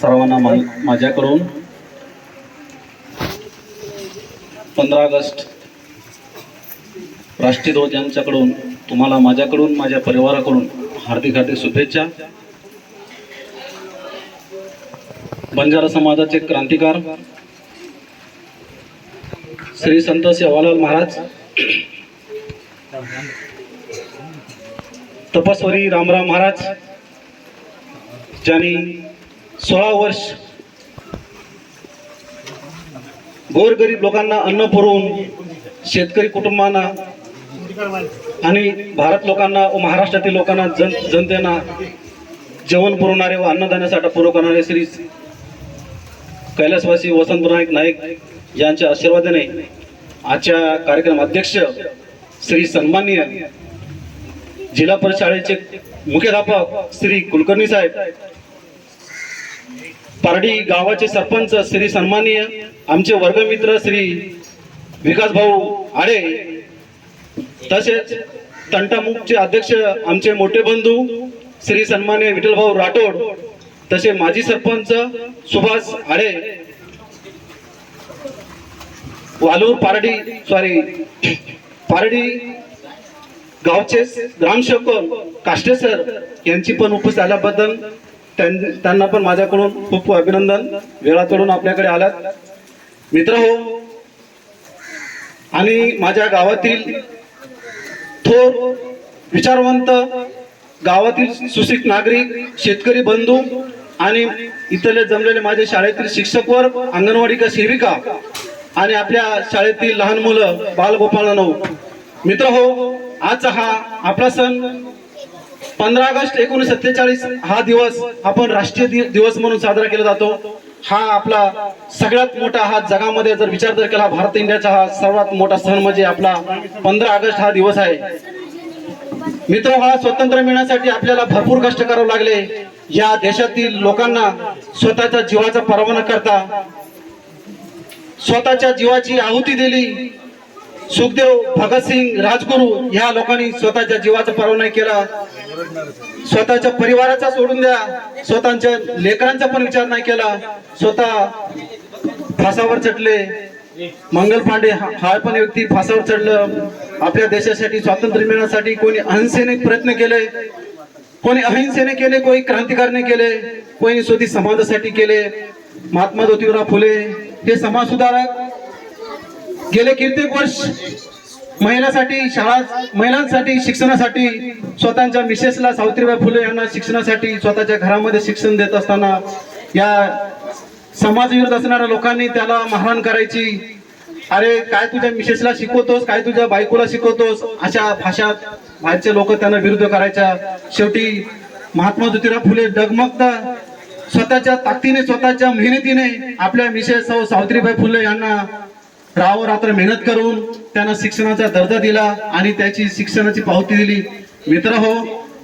सर्वांना मा माझ्याकडून पंधरा ऑगस्ट राष्ट्रीय ध्वज यांच्याकडून तुम्हाला माझ्याकडून माझ्या परिवाराकडून हार्दिक हार्दिक शुभेच्छा. बंजारा समाजाचे क्रांतिकार श्री संत सेवालाल महाराज तपस्वरी रामराम महाराज ज्यांनी सोळा वर्ष. गोरगरीब लोकांना अन्न पुरवून शेतकरी कुटुंबांना आणि भारत लोकांना व महाराष्ट्रातील लोकांना जन जनतेना जेवण पुरवणारे व अन्नदानासाठी पुरव करणारे श्री कैलासवासी वसंत नाईक नाईक यांच्या आशीर्वादाने आजच्या कार्यक्रम अध्यक्ष श्री सन्माननीय जिल्हा परिषद शाळेचे मुख्याध्यापक श्री कुलकर्णी साहेब पारडी गावाचे सरपंच श्री सन्माननीय आमचे वर्गमित्र श्री विकास भाऊ आडे तसेच तंटामुखचे अध्यक्ष आमचे मोठे बंधू श्री सन्मान्य विठ्ठलभाऊ राठोड तसे माजी सरपंच सुभाष आडे वालूर पारडी सॉरी पारडी गावचे ग्रामसेवक काष्टे सर यांची पण उपस्थित आल्याबद्दल त्यांना पण माझ्याकडून खूप खूप अभिनंदन. वेळा चढून आपल्याकडे आल्यात मित्र हो आणि माझ्या गावातील थोर विचारवंत गावातील सुशिक नागरिक शेतकरी बंधू आणि इथले जमलेले माझे शाळेतील शिक्षक वर्ग अंगणवाडी का सेविका आणि आपल्या शाळेतील लहान मुलं बालगोपाळांनो मित्र हो आजचा हा आपला सण पंधरा ऑगस्ट एकोणीसशे सत्तेचाळीस हा दिवस आपण राष्ट्रीय दि- दिवस म्हणून साजरा केला जातो. हा आपला सगळ्यात मोठा हा जगामध्ये जर विचार जर केला भारत इंडियाचा हा सर्वात मोठा सण म्हणजे आपला पंधरा ऑगस्ट हा दिवस आहे. मित्र हा स्वतंत्र मिळण्यासाठी आपल्याला भरपूर कष्ट करावे लागले. या देशातील लोकांना स्वतःच्या जीवाचा पर्वा न करता स्वतःच्या जीवाची आहुती दिली. सुखदेव भगतसिंग राजगुरू ह्या लोकांनी स्वतःच्या जीवाचा पर्वा नाही केला. स्वतःच्या परिवाराचा सोडून द्या. स्वतःच्या लेकरांचा पण विचार नाही केला. स्वतः फासावर चढले. मंगल पांडे हा पण व्यक्ती फासावर चढलं. आपल्या देशासाठी स्वातंत्र्य मिळण्यासाठी कोणी अहिंसेने प्रयत्न केले. कोणी अहिंसेने केले कोणी क्रांतिकारने केले कोणी स्वतः समाजासाठी केले. महात्मा ज्योतिराव फुले हे समाज सुधारक गेले कित्येक वर्ष महिलांसाठी शाळा महिलांसाठी शिक्षणासाठी स्वतःच्या मिसेसला सावित्रीबाई फुले यांना शिक्षणासाठी स्वतःच्या घरामध्ये शिक्षण देत असताना या समाजविरोध असणाऱ्या लोकांनी त्याला मारहाण करायची. अरे काय तुझ्या मिसेसला शिकवतोस? काय तुझ्या बायकोला शिकवतोस? अशा भाषात बाहेरचे लोक त्यांना विरुद्ध करायच्या. शेवटी महात्मा ज्योतिराव फुले डगमगता स्वतःच्या ताकदीने स्वतःच्या मेहनतीने आपल्या मिसेस सावित्रीबाई फुले यांना रात्र मेहनत करून त्यांना शिक्षणाचा दर्जा दिला आणि त्याची शिक्षणाची पावती दिली. मित्र हो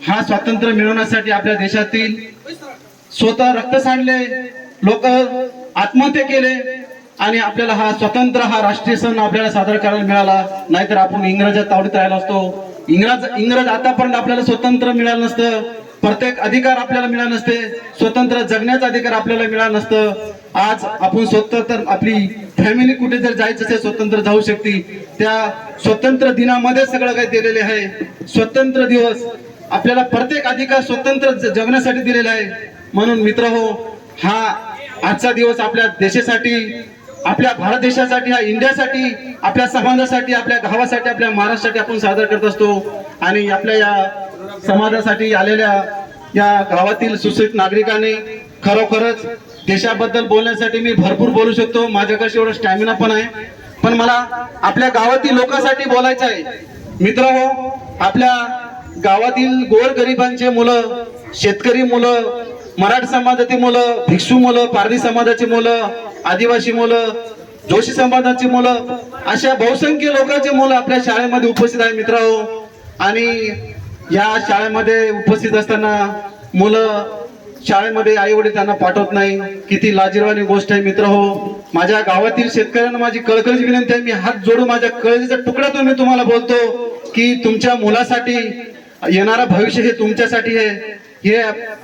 हा स्वातंत्र्य मिळवण्यासाठी आपल्या देशातील स्वतः रक्त सांडले लोक आत्महत्या केले आणि आपल्याला हा स्वतंत्र हा राष्ट्रीय सण आपल्याला सादर करायला मिळाला. नाहीतर आपण इंग्रजात तावडीत राहिला असतो. इंग्रज इंग्रज आतापर्यंत आपल्याला स्वतंत्र मिळालं नसतं. प्रत्येक अधिकार आपल्याला मिळाला नसते स्वतंत्र जगण्याचा अधिकार आपल्याला मिळाला नसतं. आज आपण स्वतंत्र आपली फॅमिली कुठे जर जायचं असेल स्वतंत्र जाऊ शकते. त्या स्वतंत्र दिनामध्ये सगळं काही दिलेले आहे. स्वतंत्र दिवस आपल्याला प्रत्येक अधिकार स्वतंत्र जगण्यासाठी दिलेला आहे. म्हणून मित्र हो हा आजचा दिवस आपल्या देशासाठी आपल्या भारत देशासाठी हा इंडियासाठी आपल्या समाजासाठी आपल्या गावासाठी आपल्या महाराष्ट्रासाठी आपण साजरा करत असतो. आणि आपल्या या समाजासाठी आलेल्या या गावातील सुशिक्षित नागरिकांनी खरोखरच देशाबद्दल बोलण्यासाठी मी भरपूर बोलू शकतो. माझ्याकडे एवढं स्टॅमिना पण आहे. पण मला आपल्या गावातील लोकांसाठी बोलायचं आहे. मित्र हो आपल्या गावातील गोरगरिबांचे मुलं शेतकरी मुलं मराठा समाजाची मुलं भिक्षू मुलं पारधी समाजाची मुलं आदिवासी मुलं जोशी समाजाची मुलं अशा बहुसंख्य लोकांचे मुलं आपल्या शाळेमध्ये उपस्थित आहे मित्र हो आणि या शाळेमध्ये उपस्थित असताना मुलं शाळेमध्ये आई वडील त्यांना पाठवत नाही. किती लाजीरवाणी गोष्ट आहे मित्र हो. माझ्या गावातील शेतकऱ्यांना माझी कळकळीची विनंती आहे मी हात जोडून माझ्या कळजीचा तुकड्यातून मी तुम्हाला बोलतो की तुमच्या मुलासाठी येणारा भविष्य हे तुमच्यासाठी आहे. हे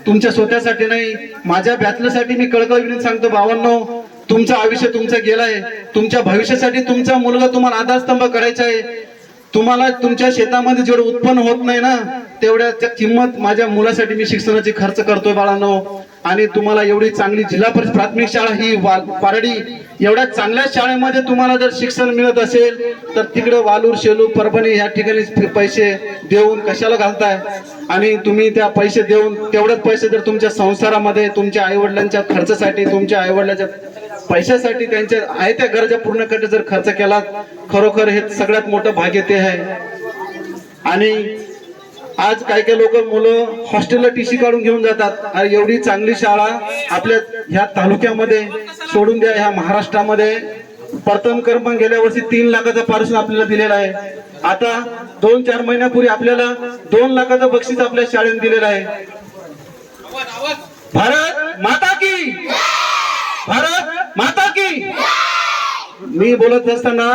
तुमच्या स्वतःसाठी नाही. माझ्या बॅचलरसाठी मी कळकळ विनंती सांगतो बावांनो तुमचं आयुष्य तुमचं गेलंय. तुमच्या भविष्यासाठी तुमचा मुलगा तुम्हाला आधारस्तंभ करायचा आहे. तुम्हाला तुमच्या शेतामध्ये जेवढं उत्पन्न होत नाही ना तेवढ्या त्या किंमत माझ्या मुलासाठी मी शिक्षणाची खर्च करतोय बाळांनो. आणि तुम्हाला एवढी चांगली जिल्हा परिषद प्राथमिक शाळा ही वा- पारडी एवढ्या चांगल्या शाळेमध्ये तुम्हाला जर शिक्षण मिळत असेल तर तिकडे वालूर शेलू परभणी या ठिकाणी पैसे देऊन कशाला घालताय? आणि तुम्ही त्या पैसे देऊन तेवढेच पैसे जर तुमच्या संसारामध्ये तुमच्या आईवडिलांच्या खर्चासाठी तुमच्या आईवडिलांच्या पैशासाठी त्यांच्या आहे त्या गरजा पूर्ण करण्यासाठी जर खर्च केला खरोखर हे सगळ्यात मोठं भाग्य ते आहे. आणि आज काही काही लोक मुलं हॉस्टेलला टी सी काढून घेऊन जातात. आणि एवढी चांगली शाळा आपल्या ह्या तालुक्यामध्ये सोडून द्या ह्या महाराष्ट्रामध्ये. प्रथम क्रमांक गेल्या वर्षी तीन लाखाचा पारितोषिक आपल्याला दिलेला आहे. आता दोन चार महिन्यापूर्वी आपल्याला दोन लाखाचं बक्षीस आपल्या शाळेने दिलेलं आहे. भारत माता की! भारत माता की! मी बोलत असताना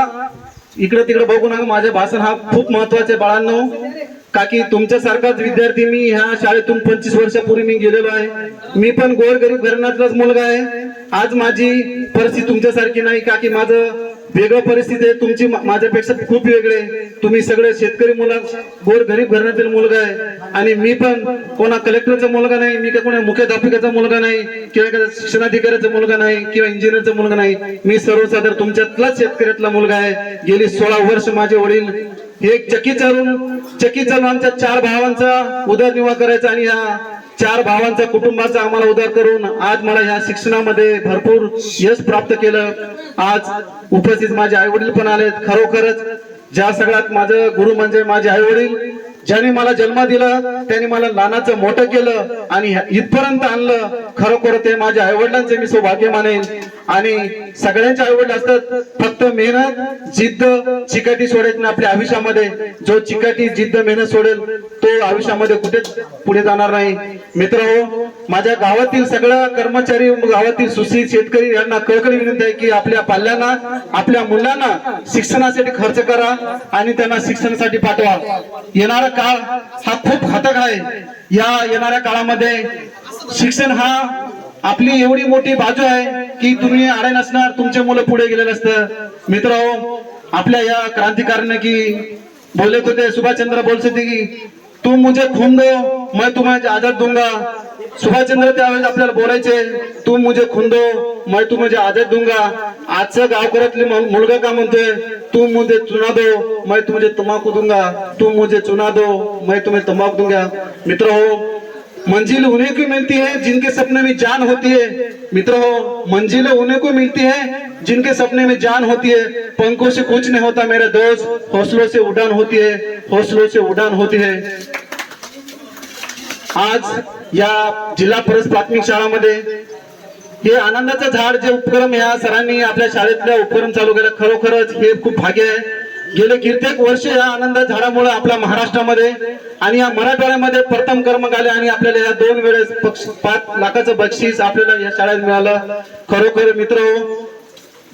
इकडे तिकडे बघू नका माझे भाषण हा खूप महत्त्वाचे बाळांनो. का की तुमच्यासारखाच विद्यार्थी मी ह्या शाळेतून पंचवीस वर्षापूर्वी मी गेलेलो आहे. मी पण गोरगरीब घराण्यातलाच मुलगा आहे. आज माझी परिस्थिती तुमच्यासारखी नाही. का की माझं वेगळं परिस्थिती आहे. तुमची माझ्यापेक्षा खूप वेगळे तुम्ही सगळे शेतकरी मुलं गोर गरीब घराण्यातील मुलगा आहे. आणि मी पण कोणा कलेक्टरचा मुलगा नाही मी का कोणा मुख्याध्यापिकाचा मुलगा नाही किंवा एखाद्या शिक्षणाधिकाऱ्याचा मुलगा नाही किंवा इंजिनियरचा मुलगा नाही. मी सर्वसाधारण तुमच्यातलाच शेतकऱ्यातला मुलगा आहे. गेली सोळा वर्ष माझे वडील हे चकी चालून चकी चालून आमच्या चार भावांचा उदरनिर्वाह करायचा आणि हा चार भावांचा कुटुंबाचा आम्हाला उदार करून आज मला ह्या शिक्षणामध्ये भरपूर यश प्राप्त केलं. आज उपस्थित माझे आई वडील पण आलेत. खरोखरच ज्या सगळ्यात माझं गुरु म्हणजे माझे आई वडील ज्याने मला जन्म दिला त्याने मला लहानाचं मोठं केलं आणि इथपर्यंत आणलं. खरोखर ते माझ्या आईवडिलांचे मी सौभाग्य मानेन. आणि सगळ्यांचे आईवडील असतात फक्त मेहनत जिद्द चिकाटी सोडायची ना आपल्या आयुष्यामध्ये. जो चिकाटी जिद्द मेहनत सोडेल तो आयुष्यामध्ये कुठेच पुढे जाणार नाही. मित्र हो माझ्या गावातील सगळ्या कर्मचारी गावातील सुशील शेतकरी यांना कळकळी विनंती आहे की आपल्या पाल्यांना आपल्या मुलांना शिक्षणासाठी खर्च करा आणि त्यांना शिक्षणासाठी पाठवा. येणारा काळ हा खूप घातक आहे. या येणाऱ्या काळामध्ये शिक्षण हा आपली एवढी मोठी बाजू आहे की तुम्ही आडे नसणार तुमचे मुलं पुढे गेलेलं असतं. मित्र आपल्या या क्रांतिकारने की बोलत होते सुभाषचंद्र बोलत होते की तू मुझे खून दो मैं तुम्हें आजाद दूंगा. सुभाषचंद्र त्यावेळेस आपल्याला बोलायचे तू मुझे खुंदो दो मैं तू मुझे आजाद दुंगा. आजचं गावकऱ्यातली मुलगा का म्हणतोय तू मुझे चुना दो मैं तुझे तंबाखू दुंगा. तू मुझे चुना दो मैं तुम्हें तंबाकू दूंगा. मित्र हो मंजिल उन्हें को मिलती है जिनके सपने में जान होती है। मित्र हो मंजिल उन्हें को मिलती है जिनके सपने में जान होती है। पंखों से कुछ नहीं होता मेरे दोस्त हौसलों से उड़ान होती है हौसलों से उड़ान होती है। आज या जिल्हा परिषद प्राथमिक शाळामध्ये हे आनंदाचं झाड जे उपक्रम ह्या सरांनी आपल्या शाळेतल्या उपक्रम चालू केलं खरोखरच हे खूप भाग्य आहे. गेले कित्येक वर्ष या आनंद झाडामुळे आपल्या महाराष्ट्रामध्ये आणि या मराठवाड्यामध्ये प्रथम क्रमांक आले आणि आपल्याला या दोन वेळेस पक्ष पाच लाखाचं बक्षीस आपल्याला या शाळेत मिळालं. खरोखर मित्र हो,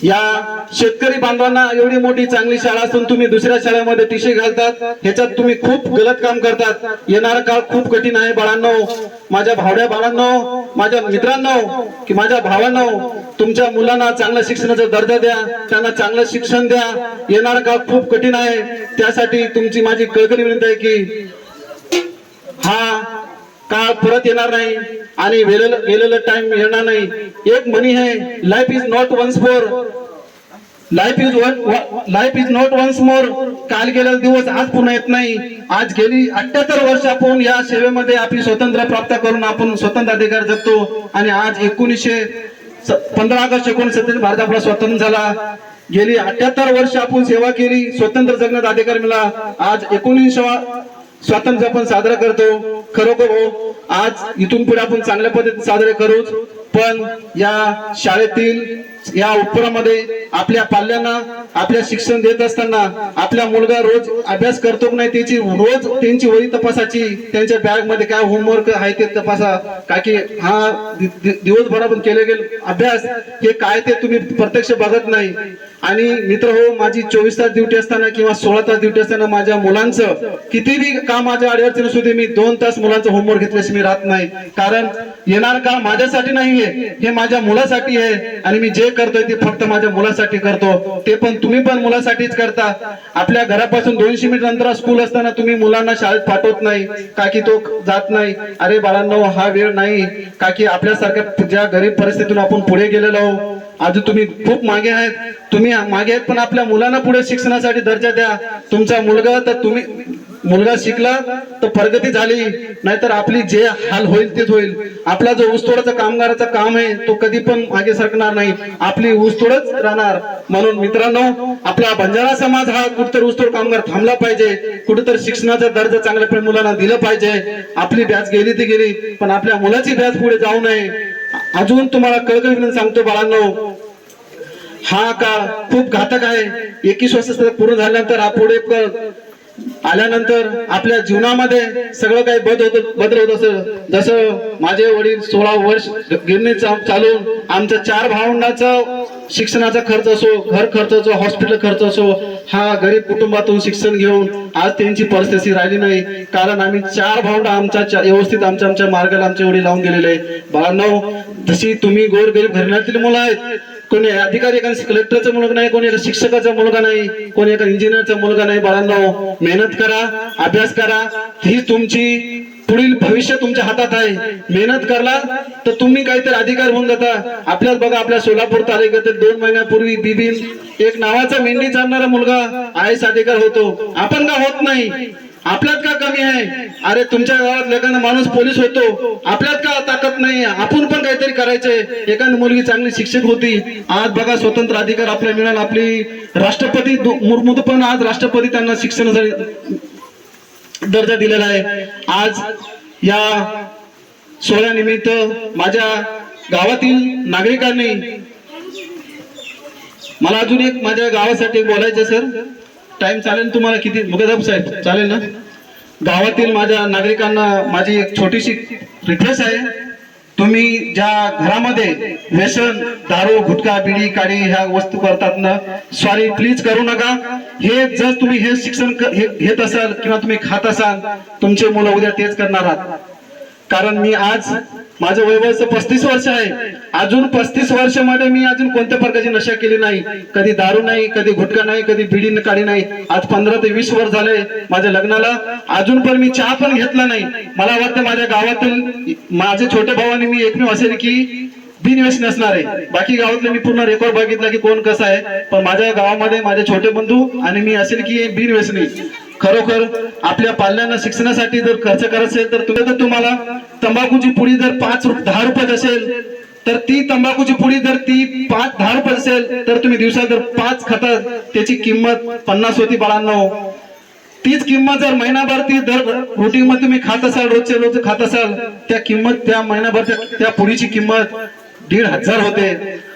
या शेतकरी बांधवांना एवढी मोठी चांगली शाळा असून तुम्ही दुसऱ्या शाळेमध्ये टिशे घालतात. ह्याच्यात तुम्ही खूप गलत काम करतात. येणारा काळ खूप कठीण आहे बाळांनो. माझ्या भावड्या बाळांनो माझ्या मित्रांनो की माझ्या भावांनो तुमच्या मुलांना चांगल्या शिक्षणाचा दर्जा द्या. त्यांना चांगलं शिक्षण द्या. येणारा काळ खूप कठीण आहे. त्यासाठी तुमची माझी कळकळी विनंती आहे की हा काळ परत येणार नाही. आणि वेळेला गेलेला टाइम येणार नाही. एक म्हणी आहे life is not once more life is one life is not once more काल गेलेला दिवस आज पुन्हा येत नाही. आज गेली अठ्याहत्तर वर्ष आपण या सेवेमध्ये आपली स्वतंत्र प्राप्त करून आपण स्वतंत्र अधिकार जगतो आणि आज एकोणीसशे पंधरा ऑगस्ट एकोणीसशे भारत आपला स्वतंत्र झाला. गेली अठ्याहत्तर वर्ष आपण सेवा केली स्वतंत्र जगण्याचा अधिकार मिळाला. आज एकोणीसशे स्वातंत्र्य आपण साजरा करतो. खरोखर हो आज इथून पुढे आपण चांगल्या पद्धतीने साजरे करूच. पण या शाळेतील या उपक्रमामध्ये आपल्या पाल्यांना आपल्या शिक्षण देत असताना आपला मुलगा रोज अभ्यास करतो की नाही त्याची रोज त्यांची वही तपासाची त्यांच्या बॅगमध्ये काय होमवर्क आहे ते तपासा. का की हा दि- दिवसभरातून केले गेले अभ्यास हे काय ते तुम्ही प्रत्यक्ष बघत नाही. आणि मित्र हो माझी चोवीस तास ड्युटी असताना किंवा सोळा तास ड्युटी असताना माझ्या मुलांचं कितीही का काम माझ्या अडचणी असू दे मी दोन तास मुलांचं होमवर्क घेतल्याशी मी राहत नाही. कारण येणार काळ माझ्यासाठी नाही नाहीये. हे माझ्या मुलासाठी आहे आणि मी जे करतोय ते फक्त माझ्या मुलासाठी करतो. ते पण तुम्ही पण मुलासाठीच करता. आपल्या घरापासून दोनशे मीटर अंतरा स्कूल असताना तुम्ही मुलांना शाळेत पाठवत नाही. का की तो जात नाही. अरे बाळांनो हा वेळ नाही. का की आपल्यासारख्या ज्या गरीब परिस्थितीतून आपण पुढे गेलेलो आहोत अजून तुम्ही खूप मागे आहेत. तुम्ही मागे आहेत पण आपल्या मुलांना पुढे शिक्षणासाठी दर्जा द्या. तुमचा मुलगा तर तुम्ही मुलगा शिकला तर प्रगती झाली. नाहीतर आपली जे हाल होईल तेच होईल. आपला जो ऊसतोडाचा कामगाराचा काम आहे तो कधी पण मागे सरकणार नाही. आपली ऊसतोडच राहणार. म्हणून मित्रांनो आपला बंजारा समाज हा कुठतरी ऊसतोड कामगार थांबला पाहिजे. कुठेतरी शिक्षणाचा दर्जा चांगल्या मुलांना दिलं पाहिजे. आपली बॅच गेली ती गेली पण आपल्या मुलाची बॅच पुढे जाऊ नये. अजून तुम्हाला कळकळीनं सांगतो बाळांनो हा काळ खूप घातक आहे. एकवीस वर्ष पूर्ण झाल्यानंतर हा पुढे आल्यानंतर आपल्या जीवनामध्ये सगळं काही बद होत बदल होत असं जसं माझे वडील सोळा वर्ष गिरणी चालून आमचं चार भावंडाचा शिक्षणाचा खर्च असो घर खर्च असो हॉस्पिटल खर्च असो हा गरीब कुटुंबातून शिक्षण घेऊन आज त्यांची परिस्थिती राहिली नाही. कारण आम्ही चार भावंड आमच्या व्यवस्थित आमच्या आमच्या मार्गाला आमच्या वडील लावून गेलेले आहे बाळांनो जशी तुम्ही गोरगरीब घराण्यातील मुलं आहेत कोणी अधिकारी एखाद्या कलेक्टरचा मुलगा नाही कोणी एका शिक्षकाचा मुलगा नाही कोणी एका इंजिनियरचा मुलगा नाही बाळांनो मेहनत करा अभ्यास करा. ही तुमची पुढील भविष्य तुमच्या हातात आहे. मेहनत करला तर तुम्ही काहीतरी अधिकार होऊन जाता. आपल्याच बघा आपल्या सोलापूर तालुक्यातील दोन महिन्यापूर्वी बिबिन एक नावाचा मेंढी चालणारा मुलगा आय एस अधिकार होतो. आपण का होत नाही? आपल्यात का कमी आहे? अरे तुमच्या गावात एखादा माणूस पोलीस होतो. आपल्यात का ताकद नाही आपण पण काहीतरी करायचंय. एखादी मुलगी चांगली शिक्षक होती. आज बघा स्वतंत्र अधिकार आपल्याला मिळाला. आपली राष्ट्रपती मुर्मू पण आज राष्ट्रपती त्यांना शिक्षणासाठी दर्जा दिलेला आहे. आज या सोहळ्यानिमित्त माझ्या गावातील नागरिकांनी मला अजून एक माझ्या गावासाठी बोलायचं सर. टाइम चालेल तुम्हाला किती? मुगदाब साहेब चालेल ना? गावातील माझ्या नागरिकांना माझी एक छोटीशी रिक्वेस्ट आहे. तुम्ही ज्या घरामध्ये व्यसन दारू गुटखा बिडी काडी ह्या वस्तू करतात ना सॉरी प्लीज करू नका. हे जर तुम्ही हे शिक्षण घेत असाल किंवा तुम्ही खात असाल तुमचे मुलं उद्या तेच करणार आहात. कारण मी आज माझं वय पस्तीस वर्ष आहे. अजून पस्तीस वर्षामध्ये मी अजून कोणत्या प्रकारची नशा केली नाही. कधी दारू नाही कधी गुटखा नाही कधी बिडी काढी नाही. आज पंधरा ते वीस वर्ष झाले माझ्या लग्नाला. अजून पण मी चहा पण घेतला नाही. मला वाटतं माझ्या गावातील माझे छोटे भावाने मी एकमेव असेल की बिनवेश नसणार आहे. बाकी गावातले मी पूर्ण रेकॉर्ड बघितला की कोण कसा आहे. पण माझ्या गावामध्ये माझे छोटे बंधू आणि मी असेल की बिनवेसनी खरोखर आपल्या पाल्यांना शिक्षणासाठी जर खर्च करत असेल तर तुम्ही जर तुम्हाला तंबाखूची पुडी जर पाच दहा रुपयात असेल तर ती तंबाखूची पुडी जर ती पाच दहा रुपये असेल तर तुम्ही दिवसात जर पाच खाता त्याची किंमत पन्नास होती बाळांना. तीच किंमत जर महिनाभर ती दर रुटीन मध्ये तुम्ही खात असाल रोजचे रोज खात असाल त्या किंमत त्या महिनाभर त्या- पुडीची किंमत दीड हजार होते.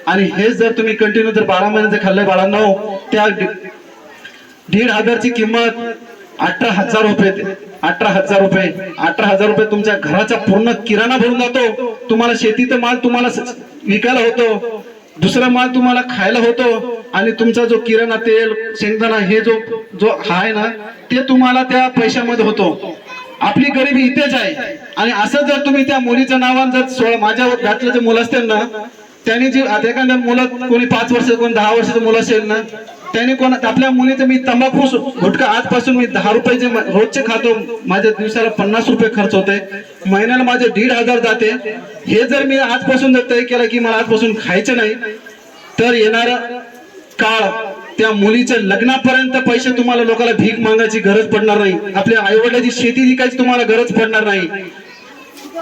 आणि हेच जर तुम्ही कंटिन्यू जर बारा महिन्याचे जर खाल्ले बाळांनो त्या दीड हजारची किंमत अठरा हजार रुपये अठरा हजार रुपये. अठरा हजार रुपये तुमच्या घराचा पूर्ण किराणा भरून जातो. तुम्हाला शेतीचा माल तुम्हाला विकायला होतो. दुसरा माल तुम्हाला खायला होतो. आणि तुमचा जो किराणा तेल शेंगदाणा हे जो जो आहे ना ते तुम्हाला त्या पैशामध्ये होतो. आपली गरिबी इथेच आहे. आणि असं जर तुम्ही त्या मुलीच्या नावानं जर सोळा माझ्या घातलं जे मुलं असतील ना त्यांनी जी आता एखाद्या मुलं कोणी पाच वर्ष कोणी दहा वर्षाचं मुलं असेल ना त्याने कोण आपल्या मुलीचं मी तंबाखू गुटखा आजपासून मी दहा रुपयाचे रोजचे खातो माझ्या दिवसाला पन्नास रुपये खर्च होते महिन्याला माझे दीड हजार जाते. हे जर मी आजपासून जर तय केलं की मला आजपासून खायचं नाही तर येणारा काळ त्या मुलीच्या लग्नापर्यंत पैसे तुम्हाला लोकांना भीक मागायची गरज पडणार नाही. आपल्या आईवडिलाची शेती विकायची तुम्हाला गरज पडणार नाही.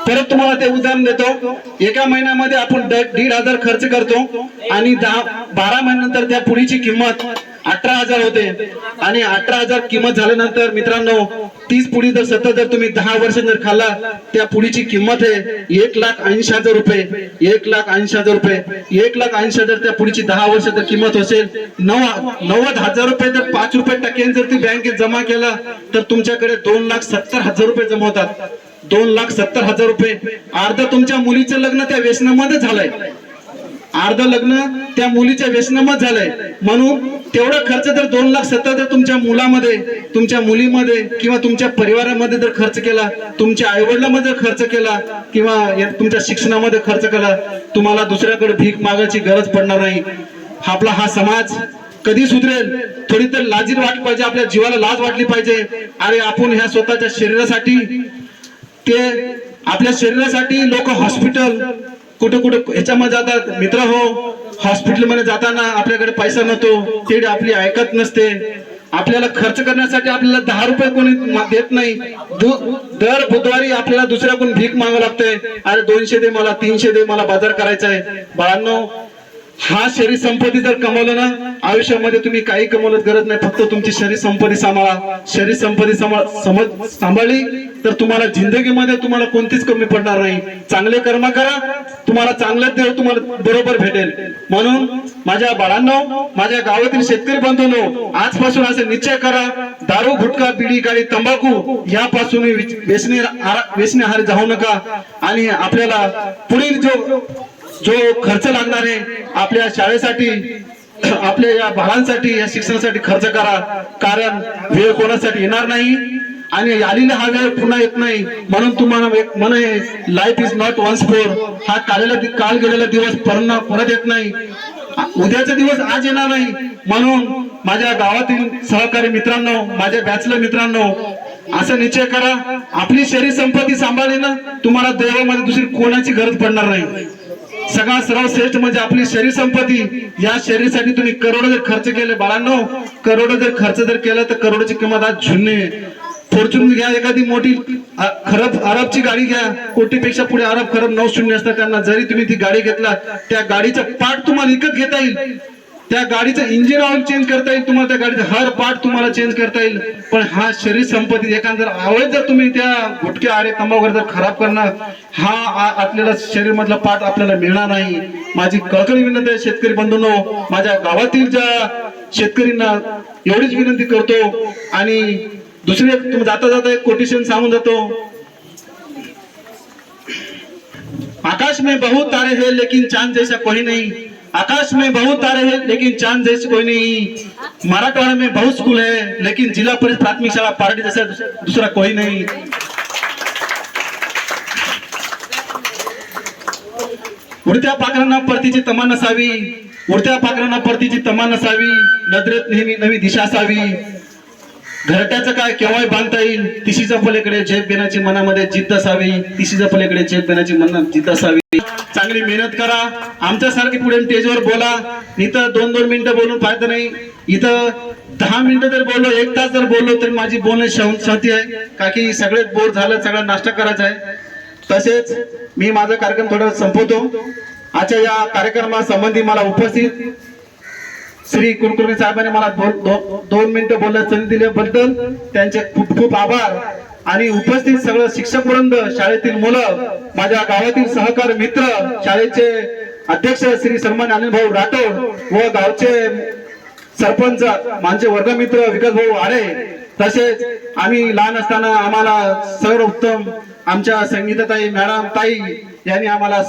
परत तुम्हाला ते उदाहरण देतो. एका महिन्यामध्ये आपण दीड हजार खर्च करतो आणि दहा बारा महिन्यानंतर त्या पुढीची किंमत अठरा हजार होते. आणि अठरा हजार किंमत झाल्यानंतर मित्रांनो तीस पुढी जर सतत जर तुम्ही दहा वर्ष जर खाल्ला त्या पुढीची किंमत आहे एक लाख ऐंशी हजार रुपये. एक लाख ऐंशी हजार रुपये. एक लाख ऐंशी हजार त्या पुढीची दहा वर्ष जर किंमत असेल नऊ नव्वद हजार रुपये जर पाच रुपये टक्क्यांनी जर ती बँकेत जमा केला तर तुमच्याकडे दोन लाख सत्तर हजार रुपये जमा होतात. दोन लाख सत्तर हजार रुपये. अर्ध तुमच्या मुलीचं लग्न त्या व्यसनामध्ये झालंय. अर्ध लग्न त्या मुलीच्या व्यसनामध्ये झालंय. म्हणून तेवढा खर्च जर दोन लाख सत्तर जर तुमच्या मुलामध्ये तुमच्या मुलीमध्ये किंवा तुमच्या परिवारामध्ये जर खर्च केला तुमच्या आईवडिलामध्ये जर खर्च केला किंवा तुमच्या शिक्षणामध्ये खर्च केला तुम्हाला दुसऱ्याकडे भीक मागायची गरज पडणार नाही. आपला हा समाज कधी सुधरेल? थोडी तर लाजीर वाटली पाहिजे. आपल्या जीवाला लाज वाटली पाहिजे. अरे आपण ह्या स्वतःच्या शरीरासाठी ते आपल्या शरीरासाठी लोक हॉस्पिटल कुठे कुठे ह्याच्यामध्ये जातात. मित्र हो हॉस्पिटलमध्ये जाताना आपल्याकडे पैसा नव्हतो ते आपली ऐकत नसते. आपल्याला खर्च करण्यासाठी आपल्याला दहा रुपये कोणी देत नाही. दर बुधवारी आपल्याला दुसऱ्याकडून भीक मागावं लागतंय अरे दोनशे दे मला तीनशे दे मला बाजार करायचा आहे. बाळांनो हा शरीर संपत्ती जर कमवलं ना आयुष्यामध्ये तुम्ही काही कमवलं गरज नाही. फक्त तुमची शरीर संपत्ती सांभाळा. शरीर संपत्ती सांभाळ समज सांभाळली तर तुम्हाला जिंदगीमध्ये तुम्हाला कोणतीच कमी पडणार नाही. चांगले कर्म करा. तुम्हाला चांगलं देव तुम्हाला बरोबर भेटेल. म्हणून माझ्या बाळांनो माझ्या गावातील शेतकरी बंधूंनो आजपासून असे निश्चय करा. दारू गुटखा बिडी गाडी तंबाखू यापासून व्यसनी व्यसनी जाऊ नका. आणि आपल्याला पुढील जो जो खर्च लागणार आहे आपल्या शाळेसाठी आपल्या या बाळांसाठी या शिक्षणासाठी खर्च करा. कारण वेळ कोणासाठी येणार नाही. आणि आलेला हा वेळ पुन्हा येत नाही. म्हणून तुम्हाला एक मन आहे life is not once for हा कालेला काल गेलेला दिवस परत परत येत नाही. उद्याचा दिवस आज येणार नाही. म्हणून माझ्या गावातील सहकारी मित्रांनो माझ्या बॅचलर मित्रांनो असं निश्चय करा आपली शरीर संपत्ती सांभाळली ना तुम्हाला देवामध्ये दुसरी कोणाची गरज पडणार नाही. सगळा सर्वश्रेष्ठ म्हणजे आपली शरीर संपत्ती. या शरीरसाठी तुम्ही करोडो जर खर्च केले बाळांनो करोडो जर खर्च जर केला तर करोडोची किंमत आज शून्य आहे. फॉर्च्युन घ्या एखादी मोठी खरब अरबची गाडी घ्या. कोटीपेक्षा पुढे अरब खरब नऊ शून्य असतात त्यांना जरी तुम्ही ती गाडी घेतला त्या गाडीचा पार्ट तुम्हाला विकत घेता येईल. त्या गाडीचं इंजिन ऑइल चेंज करता येईल तुम्हाला त्या गाडीचा हर पार्ट तुम्हाला चेंज करता येईल. पण हा शरीर संपत्ती एखादा आवड जर तुम्ही त्या गुटक्या आरे तंबाखू जर खराब करणार हा आपल्याला शरीर मधला पार्ट आपल्याला मिळणार नाही. माझी कळकळी विनंती आहे शेतकरी बंधूंनो माझ्या गावातील ज्या शेतकरींना एवढीच विनंती करतो आणि दुसरे तुम्ही जाता जाता एक कोटेशन सांगून जातो. आकाश में बहुत तारे हैं लेकिन चांद जैसा कोई नहीं। आकाश में बहुत तारे हैं लेकिन चांद जैसे कोई नहीं। मराठवाड़ा में बहुत स्कूल है लेकिन जिला परिषद प्राथमिक शाला पार्टी जैसा दूसरा कोई नहीं। उडत्या पाखरांना परतीची तमा नसावी उडत्या पाखरांना परतीची तमा नसावी नजरेत नेहमी नवी दिशा असावी घरट्याचं काय केव्हाही बांधता येईल तिशीच्या पलीकडे झेप घेण्याची मनामध्ये जिद्द असावी तिशीच्या पलीकडे झेप घेण्याची मनात जिद्द असावी. चांगली मेहनत करा आमच्यासारखी पुढे स्टेजवर बोला. इथं दोन दोन मिनिटं बोलून फायदा नाही. इथं दहा मिनिटं जर बोललो एक तास जर बोललो तर माझी बोलणं शांती आहे. का की सगळेच बोर झालं सगळा नाश्ता करायचा आहे. तसेच मी माझा कार्यक्रम थोडा संपवतो. आजच्या या कार्यक्रमासंबंधी मला उपस्थित श्री कुलकर्णी साहेबांनी मला दोन दो- दोन मिनिटं बोलण्यास संधी दिल्याबद्दल त्यांचे खूप खूप आभार. आणि उपस्थित सगळं शिक्षक वृंद शाळेतील मुलं माझ्या गावातील सहकार मित्र शाळेचे अध्यक्ष श्री सन्मान अनिल भाऊ राठोड व गावचे सरपंच माझे वर्गमित्र विकास भाऊ आरे तसेच आम्ही लहान असताना आम्हाला सर्व उत्तम आमच्या संगीताताई मॅडम ताई यांनी आम्हाला